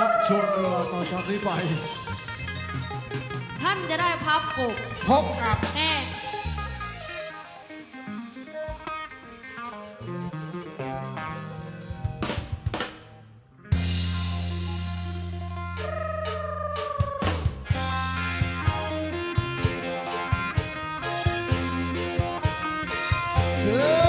ณช่วงเวลาต่อจากนี้ไป ท่านจะได้พับกบพบกับแน่เสือ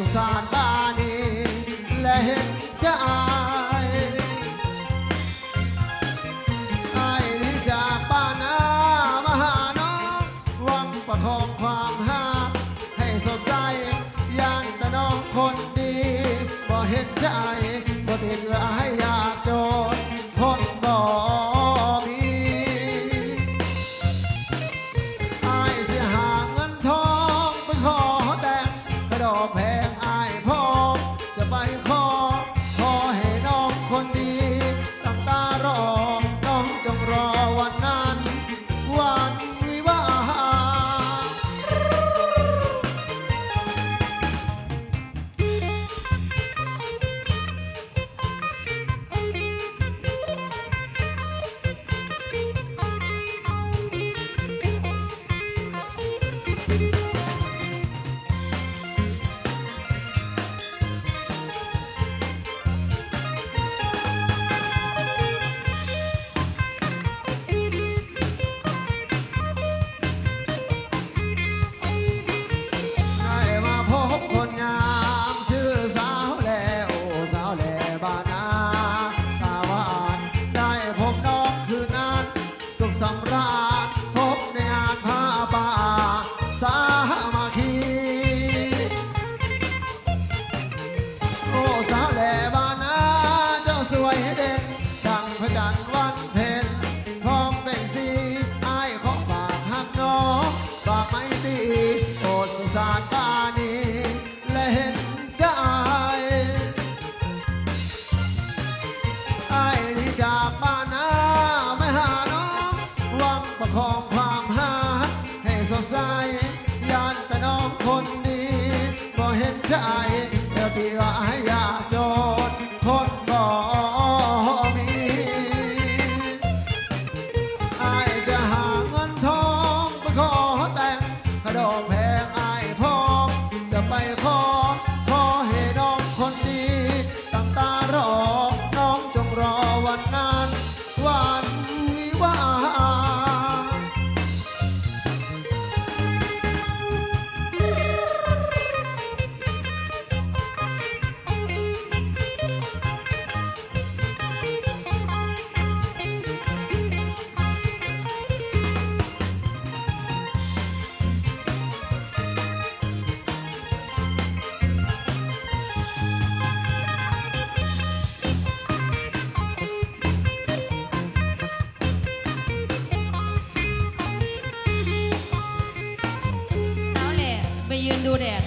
สุสานบ้านีและเห็นใจอายที่จากบ้านนามาหาน้องหวังประคองความหาให้สดใสย่างแต่น้องคนดีบ่เห็นใจบ่เห็นร้าย ข วยเด่น ดังพระจันทร์วันเพ็ญพร้อมเป็นสีอายขอฝากหักน้องฝากไม่ตีโอ้สุสานตานีและเห็นใจอายที่จากบ้านนาไม่หาน้องหวังประคองความหาให้สดใสยานแต่น้องคนดีบ่เห็นใจเดี๋ยวที่ว่าให้ อกแพงอายพร้อม จะไปขอ ขอให้น้องคนดีตั้งตารอ น้องจงรอวันนั้นวัน ยืนดูแดด